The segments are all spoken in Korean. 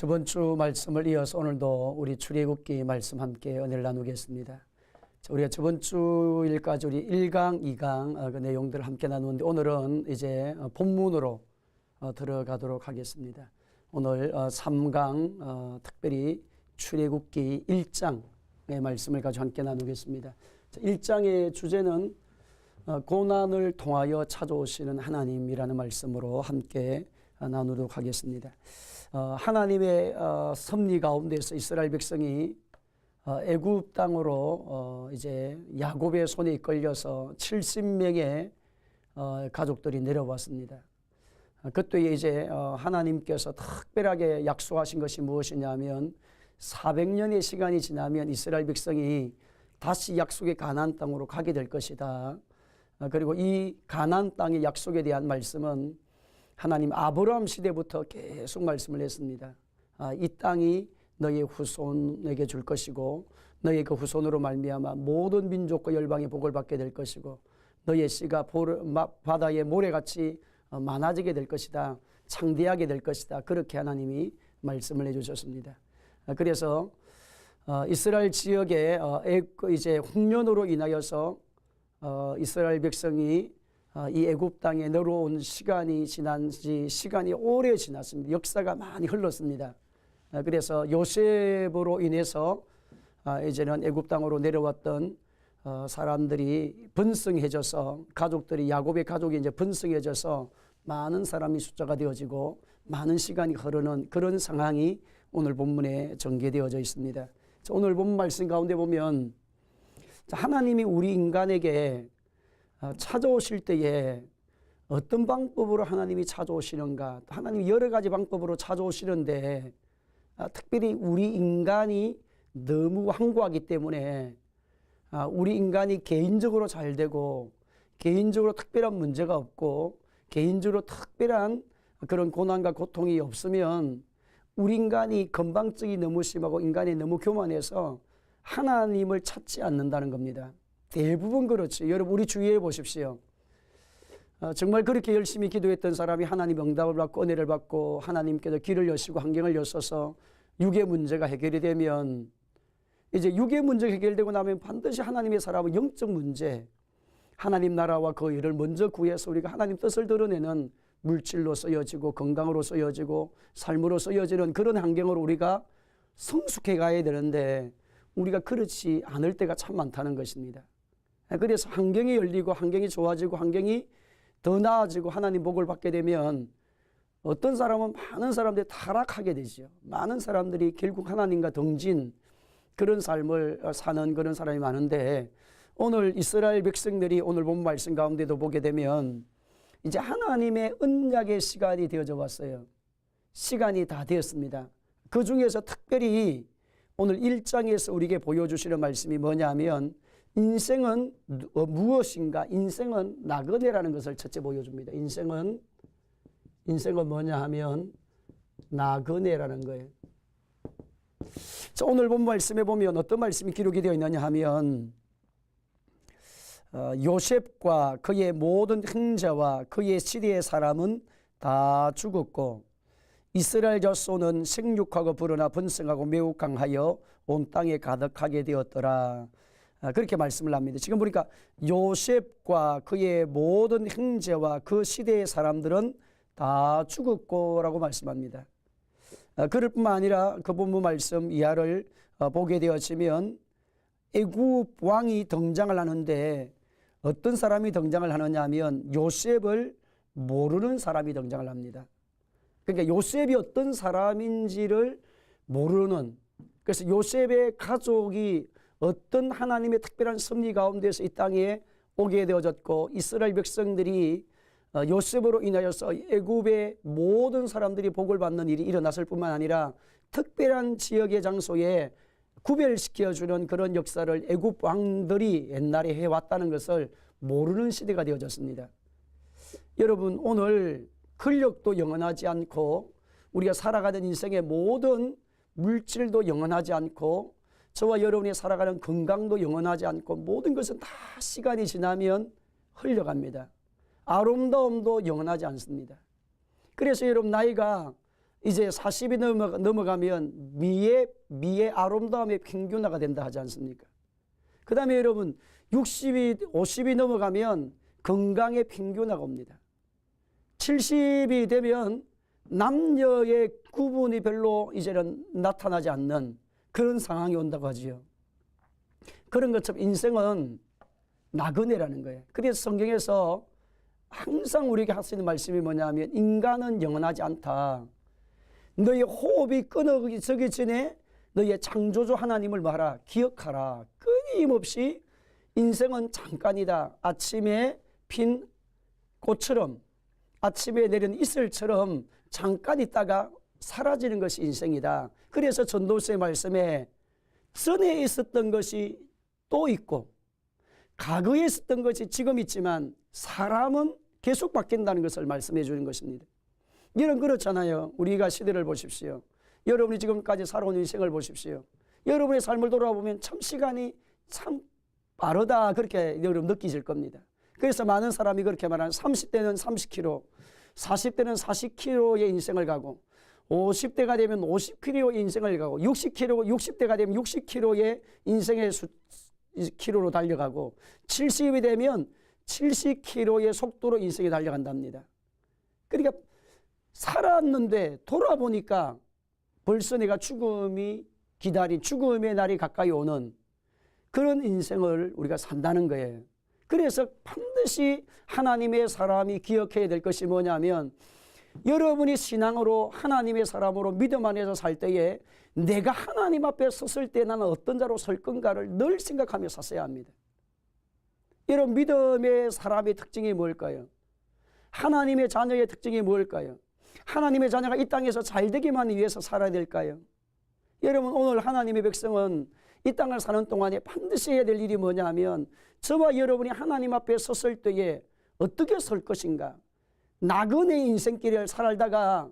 저번 주 말씀을 이어서 오늘도 우리 출애굽기 말씀 함께 은혜를 나누겠습니다. 자, 우리가 저번 주일까지 우리 1강, 2강 어, 그 내용들을 함께 나누는데 오늘은 이제 어, 본문으로 어, 들어가도록 하겠습니다. 오늘 어, 3강 어, 특별히 출애굽기 1장의 말씀을 가지고 함께 나누겠습니다. 자, 1장의 주제는 어, 고난을 통하여 찾아오시는 하나님이라는 말씀으로 함께 어, 나누도록 하겠습니다. 어, 하나님의 어, 섭리 가운데서 이스라엘 백성이 어, 애굽 땅으로 어, 이제 야곱의 손에 이끌려서 70명의 어, 가족들이 내려왔습니다. 어, 그때에 이제 어, 하나님께서 특별하게 약속하신 것이 무엇이냐면 400년의 시간이 지나면 이스라엘 백성이 다시 약속의 가나안 땅으로 가게 될 것이다. 어, 그리고 이 가나안 땅의 약속에 대한 말씀은 하나님 아브라함 시대부터 계속 말씀을 했습니다. 아, 이 땅이 너의 후손에게 줄 것이고 너의 그 후손으로 말미암아 모든 민족과 열방의 복을 받게 될 것이고 너의 씨가 바다의 모래같이 어, 많아지게 될 것이다. 창대하게 될 것이다. 그렇게 하나님이 말씀을 해주셨습니다. 아, 그래서 어, 이스라엘 지역에 어, 이제 홍련으로 인하여서 어, 이스라엘 백성이 어, 이 애굽 땅에 내려온 시간이 지난 지 시간이 오래 지났습니다. 역사가 많이 흘렀습니다. 어, 그래서 요셉으로 인해서 아, 이제는 애굽 땅으로 내려왔던 어, 사람들이 번성해져서 가족들이 야곱의 가족이 이제 번성해져서 많은 사람이 숫자가 되어지고 많은 시간이 흐르는 그런 상황이 오늘 본문에 전개되어져 있습니다. 자, 오늘 본 말씀 가운데 보면 자, 하나님이 우리 인간에게 어, 찾아오실 때에 어떤 방법으로 하나님이 찾아오시는가? 하나님이 여러 가지 방법으로 찾아오시는데 아, 특별히 우리 인간이 너무 완고하기 때문에 아, 우리 인간이 개인적으로 잘 되고 개인적으로 특별한 문제가 없고 개인적으로 특별한 그런 고난과 고통이 없으면 우리 인간이 건방증이 너무 심하고 인간이 너무 교만해서 하나님을 찾지 않는다는 겁니다. 대부분 그렇죠. 여러분 우리 주위에 보십시오. 어, 정말 그렇게 열심히 기도했던 사람이 하나님 응답을 받고 은혜를 받고 하나님께서 길을 여시고 환경을 여셔서 육의 문제가 해결이 되면 이제 육의 문제가 해결되고 나면 반드시 하나님의 사람은 영적 문제 하나님 나라와 그 일을 먼저 구해서 우리가 하나님 뜻을 드러내는 물질로 쓰여지고 건강으로 쓰여지고 삶으로 쓰여지는 그런 환경으로 우리가 성숙해 가야 되는데 우리가 그렇지 않을 때가 참 많다는 것입니다. 그래서 환경이 열리고 환경이 좋아지고 환경이 더 나아지고 하나님 복을 받게 되면 어떤 사람은 많은 사람들이 타락하게 되죠. 많은 사람들이 결국 하나님과 동진 그런 삶을 사는 그런 사람이 많은데 오늘 이스라엘 백성들이 오늘 본 말씀 가운데도 보게 되면 이제 하나님의 언약의 시간이 되어져 왔어요. 시간이 다 되었습니다. 그 중에서 특별히 오늘 1장에서 우리에게 보여주시는 말씀이 뭐냐면 인생은 어, 무엇인가? 인생은 나그네라는 것을 첫째 보여줍니다. 인생은 인생은 뭐냐 하면 나그네라는 거예요. 자, 오늘 본 말씀에 보면 어떤 말씀이 기록이 되어 있느냐 하면 어, 요셉과 그의 모든 형제와 그의 시대의 사람은 다 죽었고 이스라엘 자손은 생육하고 불어나 번성하고 매우 강하여 온 땅에 가득하게 되었더라. 아, 그렇게 말씀을 합니다. 지금 보니까 요셉과 그의 모든 형제와 그 시대의 사람들은 다 죽었고라고 말씀합니다. 아, 그럴 뿐만 아니라 그 본문 말씀 이하를 어, 보게 되어지면 애굽 왕이 등장을 하는데 어떤 사람이 등장을 하느냐 하면 요셉을 모르는 사람이 등장을 합니다. 그러니까 요셉이 어떤 사람인지를 모르는 그래서 요셉의 가족이 어떤 하나님의 특별한 섭리 가운데서 이 땅에 오게 되어졌고 이스라엘 백성들이 어, 요셉으로 인하여서 애굽의 모든 사람들이 복을 받는 일이 일어났을 뿐만 아니라 특별한 지역의 장소에 구별시켜 주는 그런 역사를 애굽 왕들이 옛날에 해 왔다는 것을 모르는 시대가 되어졌습니다. 여러분 오늘 근력도 영원하지 않고 우리가 살아가는 인생의 모든 물질도 영원하지 않고 저와 여러분이 살아가는 건강도 영원하지 않고 모든 것은 다 시간이 지나면 흘려갑니다. 아름다움도 영원하지 않습니다. 그래서 여러분 나이가 이제 40이 넘어, 넘어가면 미의 미의 아름다움의 평균화가 된다 하지 않습니까? 그 다음에 여러분 60이 50이 넘어가면 건강의 평균화가 옵니다. 70이 되면 남녀의 구분이 별로 이제는 나타나지 않는 그런 상황이 온다고 하지요. 그런 것처럼 인생은 나그네라는 거예요. 그래서 성경에서 항상 우리에게 있는 말씀이 뭐냐면 인간은 영원하지 않다. 너의 호흡이 끊어지기 전에 너의 창조주 하나님을 말하라. 기억하라. 끊임없이 인생은 잠깐이다. 아침에 핀 꽃처럼 아침에 내린 이슬처럼 잠깐 있다가 사라지는 것이 인생이다. 그래서 전도서의 말씀에 전에 있었던 것이 또 있고 과거에 있었던 것이 지금 있지만 사람은 계속 바뀐다는 것을 말씀해 주는 것입니다. 이런 그렇잖아요. 우리가 시대를 보십시오. 여러분이 지금까지 살아온 인생을 보십시오. 여러분의 삶을 돌아보면 참 시간이 참 빠르다 그렇게 여러분 느끼실 겁니다. 그래서 많은 사람이 그렇게 말하는 30대는 30km, 40대는 40km의 인생을 가고 50대가 되면 50km의 인생을 가고 60km, 60대가 되면 60km의 인생의 수, 키로로 달려가고 70이 되면 70km의 속도로 인생이 달려간답니다. 그러니까 살았는데 돌아보니까 벌써 내가 죽음이 기다린 죽음의 날이 가까이 오는 그런 인생을 우리가 산다는 거예요. 그래서 반드시 하나님의 사람이 기억해야 될 것이 뭐냐면 여러분이 신앙으로 하나님의 사람으로 믿음 안에서 살 때에 내가 하나님 앞에 섰을 때 나는 어떤 자로 설 건가를 늘 생각하며 샀어야 합니다. 여러분 믿음의 사람의 특징이 뭘까요? 하나님의 자녀의 특징이 뭘까요? 하나님의 자녀가 이 땅에서 잘 되기만 위해서 살아야 될까요? 여러분 오늘 하나님의 백성은 이 땅을 사는 동안에 반드시 해야 될 일이 뭐냐면 저와 여러분이 하나님 앞에 섰을 때에 어떻게 설 것인가? 나그네 인생길을 살다가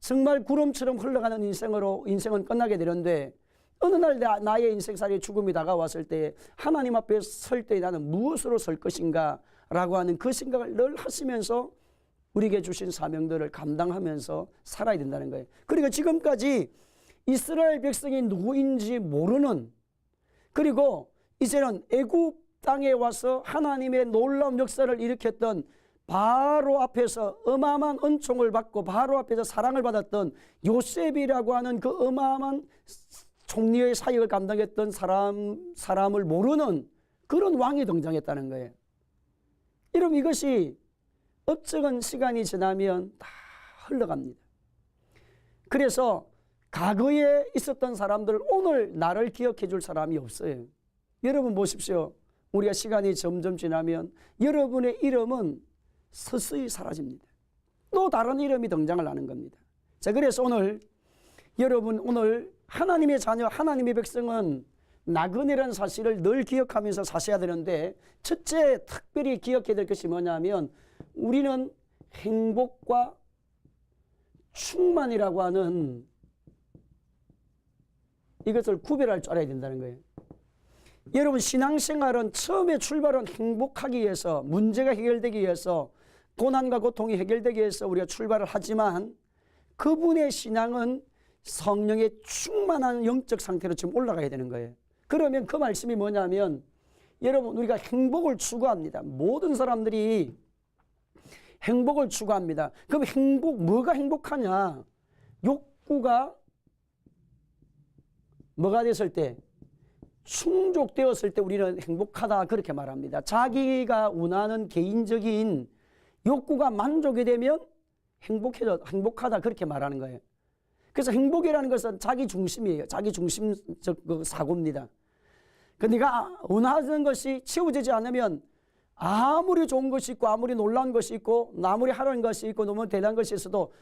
정말 구름처럼 흘러가는 인생으로 인생은 끝나게 되는데 어느 날 나, 나의 인생살이 죽음이 다가왔을 때 하나님 앞에 설 때 나는 무엇으로 설 것인가 라고 하는 그 생각을 늘 하시면서 우리에게 주신 사명들을 감당하면서 살아야 된다는 거예요. 그리고 지금까지 이스라엘 백성이 누구인지 모르는 그리고 이제는 애굽 땅에 와서 하나님의 놀라운 역사를 일으켰던 바로 앞에서 어마어마한 은총을 받고 바로 앞에서 사랑을 받았던 요셉이라고 하는 그 어마어마한 총리의 사역을 감당했던 사람, 사람을 모르는 그런 왕이 등장했다는 거예요. 여러분 이것이 업적은 시간이 지나면 다 흘러갑니다. 그래서 과거에 있었던 사람들 오늘 나를 기억해 줄 사람이 없어요. 여러분 보십시오. 우리가 시간이 점점 지나면 여러분의 이름은 서서히 사라집니다. 또 다른 이름이 등장을 하는 겁니다. 자, 그래서 오늘 여러분 오늘 하나님의 자녀, 하나님의 백성은 나그네라는 사실을 늘 기억하면서 사셔야 되는데 첫째 특별히 기억해야 될 것이 뭐냐면 우리는 행복과 충만이라고 하는 이것을 구별할 줄 알아야 된다는 거예요. 여러분 신앙생활은 처음에 출발은 행복하기 위해서 문제가 해결되기 위해서 고난과 고통이 해결되기 위해서 우리가 출발을 하지만 그분의 신앙은 성령의 충만한 영적 상태로 지금 올라가야 되는 거예요. 그러면 그 말씀이 뭐냐면 여러분 우리가 행복을 추구합니다. 모든 사람들이 행복을 추구합니다. 그럼 행복 뭐가 행복하냐? 욕구가 뭐가 됐을 때 충족되었을 때 우리는 행복하다 그렇게 말합니다. 자기가 원하는 개인적인 욕구가 만족이 되면 행복해져 행복하다 그렇게 말하는 거예요. 그래서 행복이라는 것은 자기 중심이에요. 자기 중심적 그 사고입니다. 그 네가 원하는 것이 채워지지 않으면 아무리 좋은 것이 있고 아무리 놀라운 것이 있고 아무리 하라는 것이 있고 너무 대단한 것이 있어도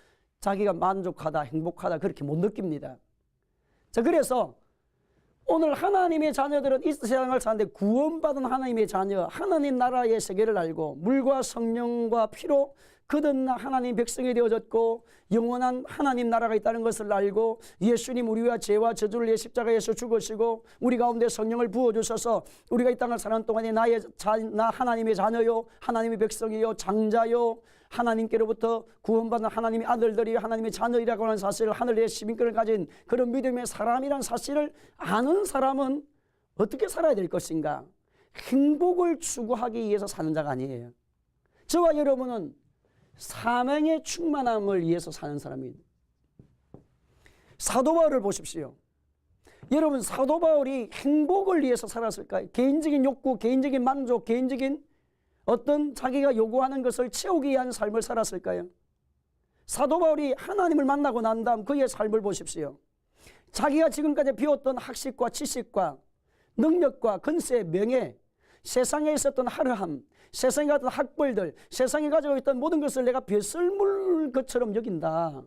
자기가 만족하다 행복하다 그렇게 못 느낍니다. 자 그래서 오늘 하나님의 자녀들은 이 세상을 사는데 구원받은 하나님의 자녀, 하나님 나라의 세계를 알고 물과 성령과 피로 그든 하나님 백성이 되어졌고 영원한 하나님 나라가 있다는 것을 알고 예수님 우리와 죄와 저주를 위해 십자가에서 죽으시고 우리 가운데 성령을 부어주셔서. 우리가 이 땅을 사는 동안에 나의 자, 나 하나님의 자녀요 하나님의 백성이요 장자요 하나님께로부터 구원받은 하나님의 아들들이 하나님의 자녀이라고 하는 사실을 하늘의 시민권을 가진 그런 믿음의 사람이란 사실을 아는 사람은 어떻게 살아야 될 것인가? 행복을 추구하기 위해서 사는 자가 아니에요. 저와 여러분은 사명의 충만함을 위해서 사는 사람입니다. 사도 바울을 보십시오. 여러분 사도 바울이 행복을 위해서 살았을까요? 개인적인 욕구, 개인적인 만족, 개인적인 어떤 자기가 요구하는 것을 채우기 위한 삶을 살았을까요? 사도 바울이 하나님을 만나고 난 다음 그의 삶을 보십시오. 자기가 지금까지 배웠던 학식과 지식과 능력과 근세, 명예, 세상에 있었던 하루함, 세상에 가졌던 학벌들, 세상에 가지고 있던 모든 것을 내가 벼슬물 것처럼 여긴다.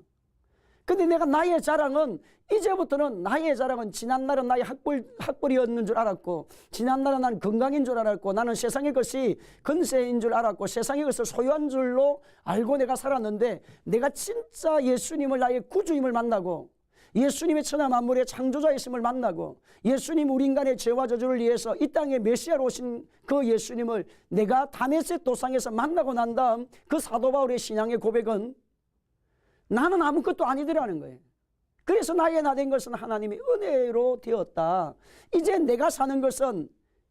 근데 내가 나의 자랑은 이제부터는 나의 자랑은 지난날은 나의 학벌, 학벌이었는 줄 알았고 지난날은 나는 건강인 줄 알았고 나는 세상의 것이 근세인 줄 알았고 세상의 것을 소유한 줄로 알고 내가 살았는데 내가 진짜 예수님을 나의 구주임을 만나고 예수님의 천하 만물의 창조자이심을 만나고 예수님 우리 인간의 죄와 저주를 위해서 이 땅에 메시아로 오신 그 예수님을 내가 다메섹 도상에서 만나고 난 다음 그 사도 바울의 신앙의 고백은 나는 아무것도 아니더라는 거예요. 그래서 나의 나 된 것은 하나님의 은혜로 되었다. 이제 내가 사는 것은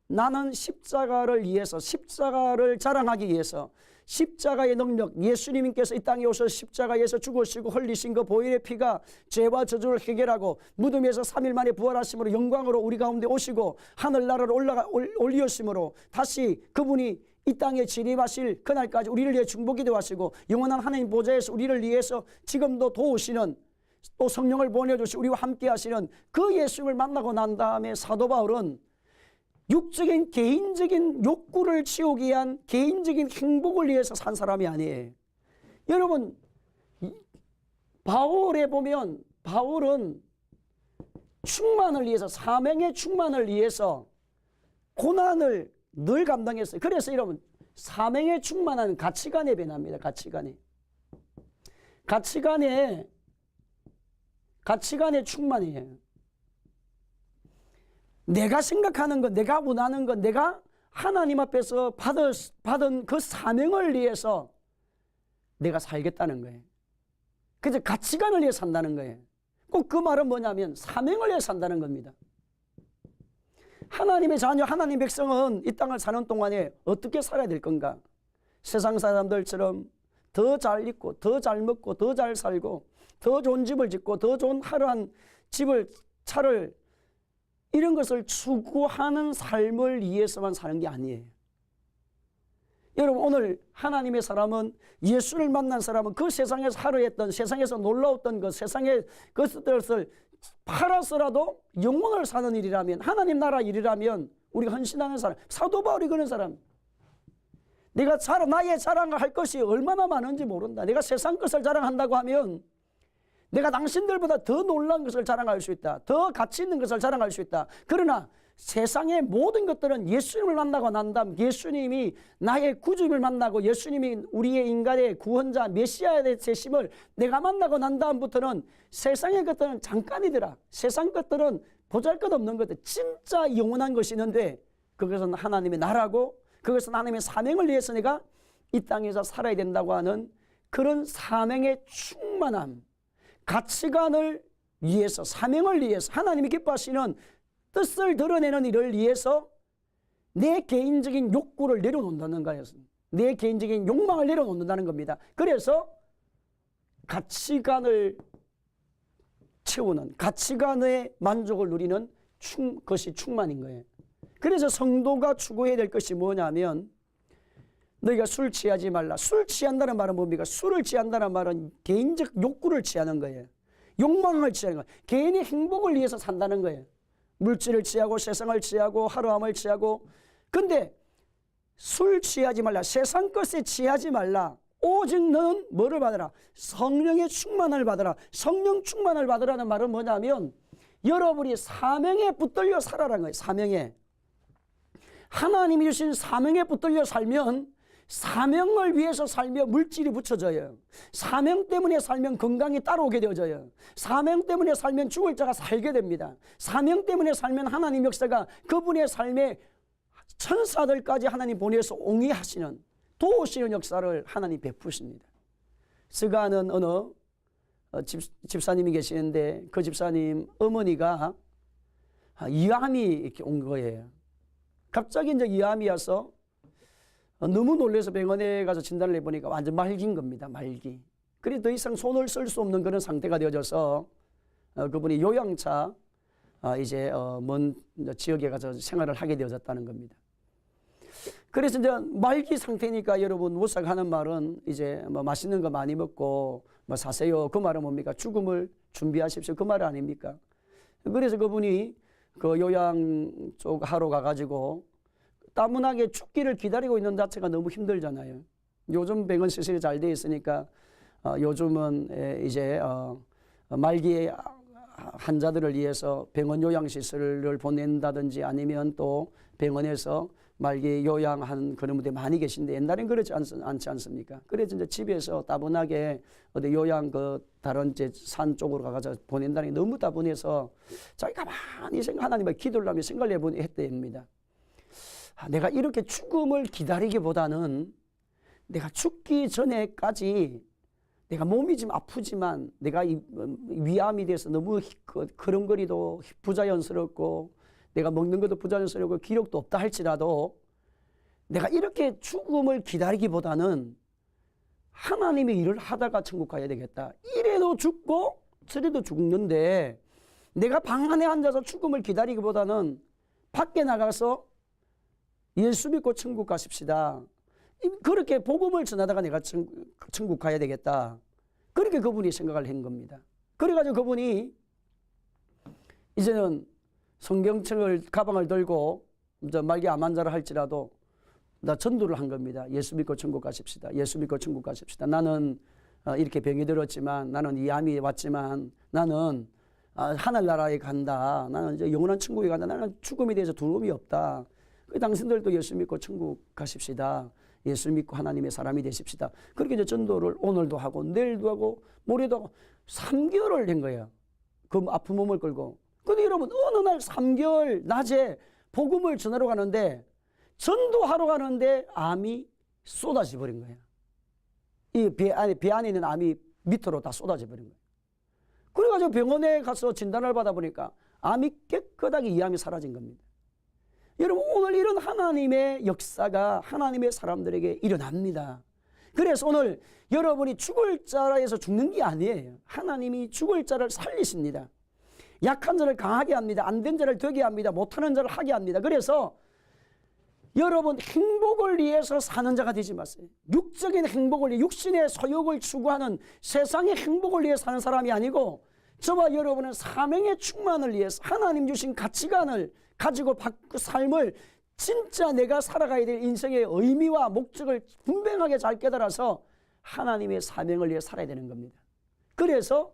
나는 십자가를 위해서 십자가를 자랑하기 위해서 십자가의 능력 예수님께서 이 땅에 오셔서 십자가에서 죽으시고 흘리신 그 보혈의 피가 죄와 저주를 해결하고 무덤에서 3일 만에 부활하심으로 영광으로 우리 가운데 오시고 하늘나라로 올라가 올- 올리셨으므로 다시 그분이 이 땅에 진입하실 그날까지 우리를 위해 중보기 도 하시고 영원한 하나님 보좌에서 우리를 위해서 지금도 도우시는 또 성령을 보내주시 우리와 함께 하시는 그 예수님을 만나고 난 다음에 사도 바울은 육적인 개인적인 욕구를 치우기 위한 개인적인 행복을 위해서 산 사람이 아니에요. 여러분 이- 바울에 보면 바울은 충만을 위해서 사명의 충만을 위해서 고난을 늘 감당했어요. 그래서 여러분 사명에 충만한 가치관에 변합니다. 가치관에 가치관에 가치관에 충만이에요. 내가 생각하는 것, 내가 원하는 것, 내가 하나님 앞에서 받을, 받은 그 사명을 위해서 내가 살겠다는 거예요. 그래서 가치관을 위해 산다는 거예요. 꼭 그 말은 뭐냐면 사명을 위해 산다는 겁니다. 하나님의 자녀, 하나님 백성은 이 땅을 사는 동안에 어떻게 살아야 될 건가? 세상 사람들처럼 더 잘 입고, 더 잘 먹고, 더 잘 살고, 더 좋은 집을 짓고, 더 좋은 하루한 집을, 차를, 이런 것을 추구하는 삶을 위해서만 사는 게 아니에요. 여러분, 오늘 하나님의 사람은 예수를 만난 사람은 그 세상에서 하루 했던, 세상에서 놀라웠던 그 세상의 것들을 팔아서라도 영혼을 사는 일이라면 하나님 나라 일이라면 우리가 헌신하는 사람 사도 바울이 그런 사람. 내가 자랑, 나의 자랑을 할 것이 얼마나 많은지 모른다. 내가 세상 것을 자랑한다고 하면 내가 당신들보다 더 놀란 것을 자랑할 수 있다. 더 가치 있는 것을 자랑할 수 있다. 그러나 세상의 모든 것들은 예수님을 만나고 난 다음 예수님이 나의 구주님을 만나고 예수님이 우리의 인간의 구원자 메시아의 되심을 내가 만나고 난 다음부터는 세상의 것들은 잠깐이더라. 세상 것들은 보잘것없는 것들 진짜 영원한 것이 있는데 그것은 하나님의 나라고 그것은 하나님의 사명을 위해서 내가 이 땅에서 살아야 된다고 하는 그런 사명의 충만함 가치관을 위해서 사명을 위해서 하나님이 기뻐하시는 뜻을 드러내는 일을 위해서 내 개인적인 욕구를 내려놓는다는 거예요. 내 개인적인 욕망을 내려놓는다는 겁니다. 그래서 가치관을 채우는 가치관의 만족을 누리는 충, 것이 충만인 거예요. 그래서 성도가 추구해야 될 것이 뭐냐면 너희가 술 취하지 말라. 술 취한다는 말은 뭡니까? 술을 취한다는 말은 개인적 욕구를 취하는 거예요. 욕망을 취하는 거예요. 개인의 행복을 위해서 산다는 거예요. 물질을 취하고 세상을 취하고 하루함을 취하고. 근데 술 취하지 말라 세상 것에 취하지 말라. 오직 너는 뭐를 받으라? 성령의 충만을 받으라. 성령 충만을 받으라는 말은 뭐냐면 여러분이 사명에 붙들려 살아라는 거예요 사명에. 하나님이 주신 사명에 붙들려 살면 사명을 위해서 살며 물질이 붙여져요. 사명 때문에 살면 건강이 따라오게 되어져요. 사명 때문에 살면 죽을 자가 살게 됩니다. 사명 때문에 살면 하나님 역사가 그분의 삶에 천사들까지 하나님 보내서 옹이하시는 도우시는 역사를 하나님 베푸십니다. 스가는 어느 어, 집, 집사님이 계시는데 그 집사님 어머니가 아, 이암이 이렇게 온 거예요. 갑자기 이제 이암이 와서 어, 너무 놀래서 병원에 가서 진단을 해보니까 완전 말기인 겁니다. 말기. 그래 더 이상 손을 쓸 수 없는 그런 상태가 되어져서 어, 그분이 요양차 아, 이제 어, 먼 지역에 가서 생활을 하게 되어졌다는 겁니다. 그래서 이제 말기 상태니까 여러분 무사가 하는 말은 이제 뭐 맛있는 거 많이 먹고 뭐 사세요. 그 말은 뭡니까? 죽음을 준비하십시오. 그 말 아닙니까? 그래서 그분이 그 요양 쪽 하러 가가지고 따문하게 죽기를 기다리고 있는 자체가 너무 힘들잖아요. 요즘 병원 시설이 잘 돼 있으니까 어, 요즘은 에, 이제 어, 말기에 환자들을 위해서 병원 요양 시설을 보낸다든지 아니면 또 병원에서 말기 요양한 그런 분들이 많이 계신데 옛날엔 그렇지 않, 않지 않습니까? 그래서 이제 집에서 따분하게 어디 요양 그 다른 이제 산 쪽으로 가서 보낸다는 게 너무 따분해서 자기가 많이 생각, 하나님의 기도를 하며 생각을 해보니 했답니다. 아, 내가 이렇게 죽음을 기다리기보다는 내가 죽기 전에까지 내가 몸이 좀 아프지만 내가 이 위암이 돼서 너무 그런거리도 부자연스럽고 내가 먹는 것도 부자연스럽고 기력도 없다 할지라도 내가 이렇게 죽음을 기다리기보다는 하나님의 일을 하다가 천국 가야 되겠다. 이래도 죽고 저래도 죽는데 내가 방 안에 앉아서 죽음을 기다리기보다는 밖에 나가서 예수 믿고 천국 가십시다. 그렇게 복음을 전하다가 내가 천국 가야 되겠다. 그렇게 그분이 생각을 한 겁니다. 그래가지고 그분이 이제는 성경책을 가방을 들고 이제 말기 암환자를 할지라도 나 전도를 한 겁니다. 예수 믿고 천국 가십시다. 예수 믿고 천국 가십시다. 나는 어, 이렇게 병이 들었지만 나는 이 암이 왔지만 나는 아, 하늘나라에 간다. 나는 이제 영원한 천국에 간다. 나는 죽음에 대해서 두려움이 없다. 그 당신들도 예수 믿고 천국 가십시다. 예수 믿고 하나님의 사람이 되십시다. 그렇게 이제 전도를 오늘도 하고 내일도 하고 모레도 하고 3개월을 된 거예요. 그 아픈 몸을 끌고. 근데 여러분 어느 날 3개월 낮에 복음을 전하러 가는데 전도하러 가는데 암이 쏟아져 버린 거예요. 이배 안에, 배 안에 있는 암이 밑으로 다 쏟아져 버린 거예요. 그래가지고 병원에 가서 진단을 받아 보니까 암이 깨끗하게 이 암이 사라진 겁니다. 여러분 오늘 이런 하나님의 역사가 하나님의 사람들에게 일어납니다. 그래서 오늘 여러분이 죽을 자라에서 죽는 게 아니에요. 하나님이 죽을 자를 살리십니다. 약한 자를 강하게 합니다. 안 된 자를 되게 합니다. 못하는 자를 하게 합니다. 그래서 여러분 행복을 위해서 사는 자가 되지 마세요. 육적인 행복을 위해 육신의 소욕을 추구하는 세상의 행복을 위해 사는 사람이 아니고 저와 여러분은 사명의 충만을 위해서 하나님 주신 가치관을 가지고 그 삶을 진짜 내가 살아가야 될 인생의 의미와 목적을 분명하게 잘 깨달아서 하나님의 사명을 위해 살아야 되는 겁니다. 그래서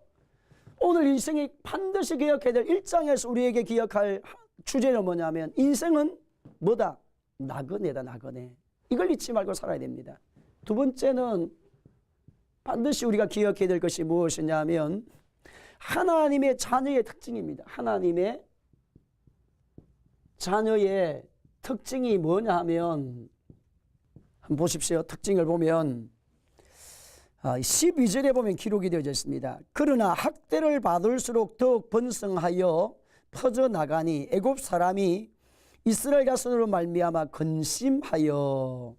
오늘 인생이 반드시 기억해야 될 1장에서 우리에게 기억할 주제는 뭐냐면 인생은 뭐다? 나그네다 나그네. 이걸 잊지 말고 살아야 됩니다. 두 번째는 반드시 우리가 기억해야 될 것이 무엇이냐면 하나님의 자녀의 특징입니다. 하나님의 자녀의 특징이 뭐냐 하면 한번 보십시오. 특징을 보면 12절에 아, 보면 기록이 되어져 있습니다. 그러나 학대를 받을수록 더욱 번성하여 퍼져 나가니 애굽 사람이 이스라엘 자손으로 말미암아 근심하여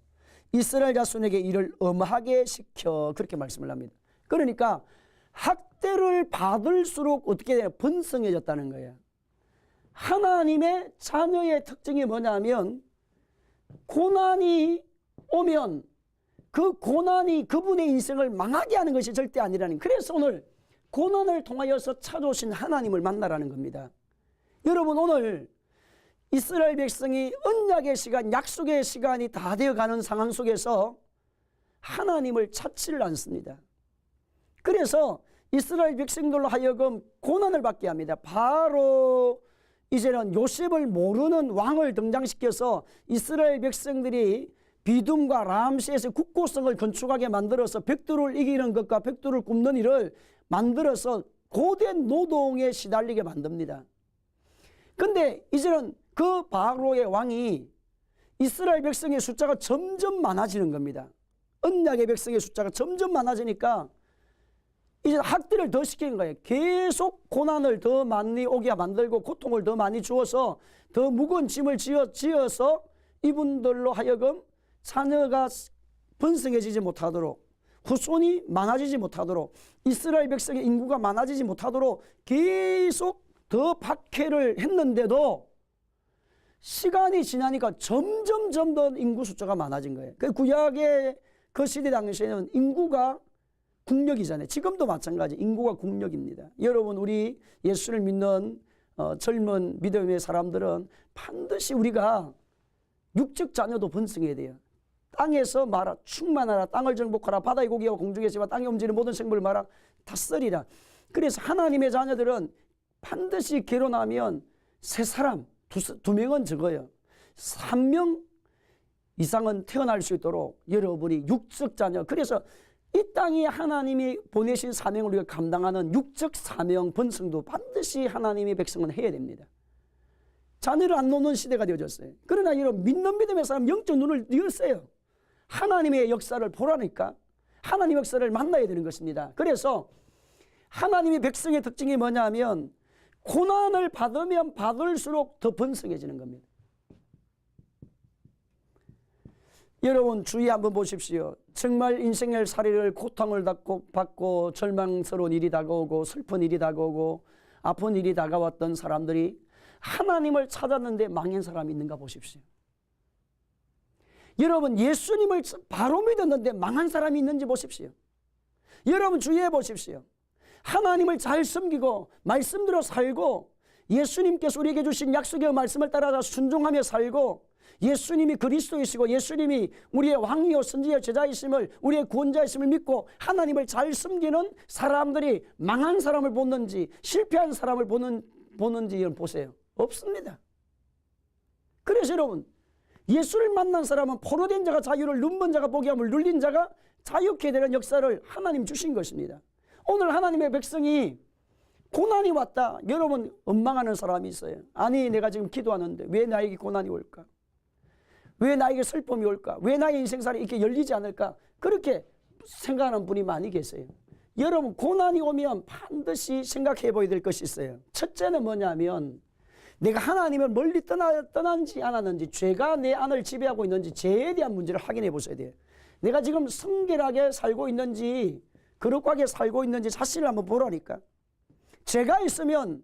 이스라엘 자손에게 이를 엄하게 시켜 그렇게 말씀을 합니다. 그러니까 학대를 받을수록 어떻게 되냐 번성해졌다는 거예요. 하나님의 자녀의 특징이 뭐냐면 고난이 오면 그 고난이 그분의 인생을 망하게 하는 것이 절대 아니라는 그래서 오늘 고난을 통하여서 찾아오신 하나님을 만나라는 겁니다. 여러분 오늘 이스라엘 백성이 언약의 시간, 약속의 시간이 다 되어가는 상황 속에서 하나님을 찾지를 않습니다. 그래서 이스라엘 백성들로 하여금 고난을 받게 합니다. 바로 이제는 요셉을 모르는 왕을 등장시켜서 이스라엘 백성들이 비둠과 람시에서 국고성을 건축하게 만들어서 벽돌을 이기는 것과 벽돌을 굽는 일을 만들어서 고된 노동에 시달리게 만듭니다. 근데 이제는 그 바로의 왕이 이스라엘 백성의 숫자가 점점 많아지는 겁니다. 언약의 백성의 숫자가 점점 많아지니까 이제 학대를 더 시키는 거예요. 계속 고난을 더 많이 오게 만들고 고통을 더 많이 주어서 더 무거운 짐을 지어, 지어서 이분들로 하여금 자녀가 번성해지지 못하도록 후손이 많아지지 못하도록 이스라엘 백성의 인구가 많아지지 못하도록 계속 더 박해를 했는데도 시간이 지나니까 점점 점 더 인구 숫자가 많아진 거예요. 그 구약의 그 시대 당시에는 인구가 국력이잖아요. 지금도 마찬가지 인구가 국력입니다. 여러분 우리 예수를 믿는 어, 젊은 믿음의 사람들은 반드시 우리가 육적 자녀도 번성해야 돼요. 땅에서 말아 충만하라 땅을 정복하라 바다의 고기와 공중의 새와 땅에 움직이는 모든 생물을 말아 다스리라. 그래서 하나님의 자녀들은 반드시 결혼하면 세 사람 두, 두 명은 적어요. 한명 이상은 태어날 수 있도록 여러분이 육적 자녀 그래서 이 땅에 하나님이 보내신 사명을 우리가 감당하는 육적 사명 번성도 반드시 하나님의 백성은 해야 됩니다. 자녀를 안 놓는 시대가 되어졌어요. 그러나 여러분 믿는 믿음의 사람 영적 눈을 열었어요. 하나님의 역사를 보라니까 하나님의 역사를 만나야 되는 것입니다. 그래서 하나님의 백성의 특징이 뭐냐면 고난을 받으면 받을수록 더 번성해지는 겁니다. 여러분 주의 한번 보십시오. 정말 인생의 사리를 고통을 받고, 절망스러운 일이 다가오고 슬픈 일이 다가오고 아픈 일이 다가왔던 사람들이 하나님을 찾았는데 망한 사람이 있는가 보십시오. 여러분 예수님을 바로 믿었는데 망한 사람이 있는지 보십시오. 여러분 주의해 보십시오. 하나님을 잘 섬기고 말씀대로 살고 예수님께서 우리에게 주신 약속의 말씀을 따라 순종하며 살고 예수님이 그리스도이시고 예수님이 우리의 왕이요 선지자 제자이심을 우리의 구원자이심을 믿고 하나님을 잘 섬기는 사람들이 망한 사람을 보는지 실패한 사람을 보는 보는지 보세요. 없습니다. 그래서 여러분 예수를 만난 사람은 포로된 자가 자유를 눈먼 자가 보게 함을 눌린 자가 자유케 되는 역사를 하나님 주신 것입니다. 오늘 하나님의 백성이 고난이 왔다. 여러분 원망하는 사람이 있어요. 아니 내가 지금 기도하는데 왜 나에게 고난이 올까? 왜 나에게 슬픔이 올까? 왜 나의 인생살이 이렇게 열리지 않을까? 그렇게 생각하는 분이 많이 계세요. 여러분 고난이 오면 반드시 생각해 보야 될 것이 있어요. 첫째는 뭐냐면 내가 하나님을 멀리 떠나, 떠난지 않았는지 죄가 내 안을 지배하고 있는지 죄에 대한 문제를 확인해 보셔야 돼요. 내가 지금 성결하게 살고 있는지 거룩하게 살고 있는지 자신을 한번 보라니까. 죄가 있으면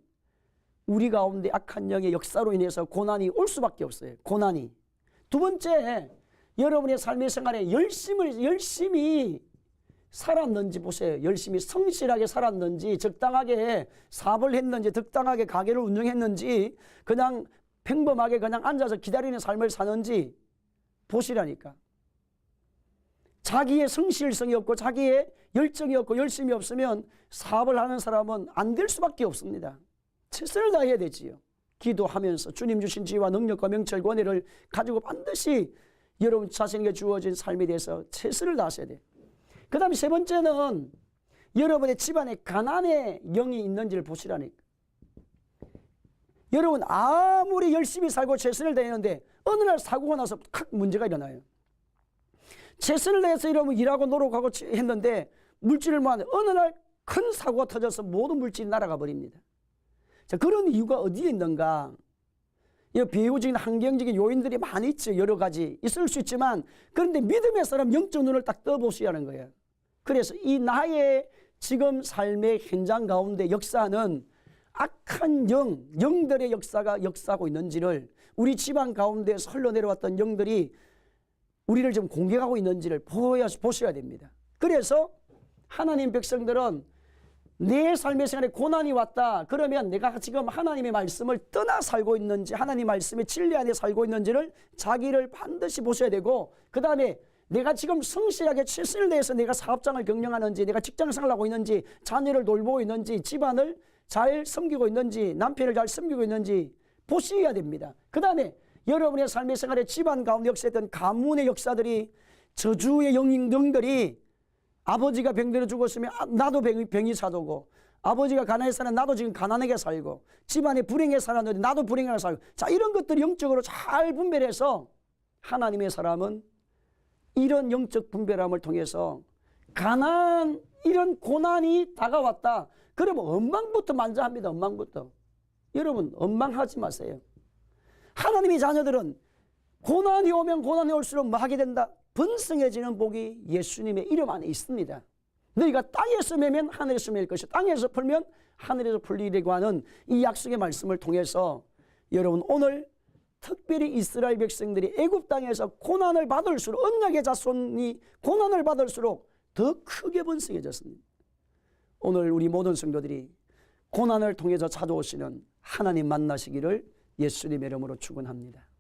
우리 가운데 악한 영의 역사로 인해서 고난이 올 수밖에 없어요. 고난이. 두 번째, 여러분의 삶의 생활에 열심을, 열심히 살았는지 보세요. 열심히 성실하게 살았는지, 적당하게 사업을 했는지, 적당하게 가게를 운영했는지, 그냥 평범하게 그냥 앉아서 기다리는 삶을 사는지 보시라니까. 자기의 성실성이 없고 자기의 열정이 없고 열심이 없으면 사업을 하는 사람은 안 될 수밖에 없습니다. 최선을 다해야 되지요. 기도하면서 주님 주신 지혜와 능력과 명철 권위를 가지고 반드시 여러분 자신에게 주어진 삶에 대해서 최선을 다하셔야 돼요. 그 다음에 세 번째는 여러분의 집안에 가난의 영이 있는지를 보시라니까. 여러분 아무리 열심히 살고 최선을 다했는데 어느 날 사고가 나서 칵 문제가 일어나요. 최선을 다해서 여러분 일하고 노력하고 했는데 물질을 모았는데 어느 날 큰 사고가 터져서 모든 물질이 날아가 버립니다. 자, 그런 이유가 어디에 있는가? 이 비유적인 환경적인 요인들이 많이 있죠. 여러 가지 있을 수 있지만 그런데 믿음의 사람 영적 눈을 딱 떠보시라는 거예요. 그래서 이 나의 지금 삶의 현장 가운데 역사는 악한 영, 영들의 역사가 역사하고 있는지를 우리 집안 가운데서 흘러내려왔던 영들이 우리를 좀 공격하고 있는지를 보셔야 됩니다. 그래서 하나님 백성들은 내 삶의 시간에 고난이 왔다. 그러면 내가 지금 하나님의 말씀을 떠나 살고 있는지, 하나님 말씀의 진리 안에 살고 있는지를 자기를 반드시 보셔야 되고, 그 다음에 내가 지금 성실하게 최선을 다해서 내가 사업장을 경영하는지, 내가 직장 생활을 하고 있는지, 자녀를 돌보고 있는지, 집안을 잘 섬기고 있는지, 남편을 잘 섬기고 있는지 보셔야 됩니다. 그 다음에 여러분의 삶의 생활에 집안 가운데 역사했던 가문의 역사들이 저주의 영웅들이 아버지가 병들어 죽었으면 아, 나도 병이, 병이 사도고 아버지가 가난해 사는 나도 지금 가난하게 살고 집안에 불행해 살았는데 나도 불행하게 살고. 자 이런 것들이 영적으로 잘 분별해서 하나님의 사람은 이런 영적 분별함을 통해서 가난 이런 고난이 다가왔다. 그러면 원망부터 먼저 합니다 원망부터. 여러분 원망하지 마세요. 하나님의 자녀들은 고난이 오면 고난이 올수록 뭐 하게 된다? 번성해지는 복이 예수님의 이름 안에 있습니다. 너희가 땅에서 매면 하늘에서 맬 것이 땅에서 풀면 하늘에서 풀리려고 하는 이 약속의 말씀을 통해서 여러분 오늘 특별히 이스라엘 백성들이 애굽 땅에서 고난을 받을수록 언약의 자손이 고난을 받을수록 더 크게 번성해졌습니다. 오늘 우리 모든 성도들이 고난을 통해서 찾아오시는 하나님 만나시기를 예수님의 이름으로 축원합니다.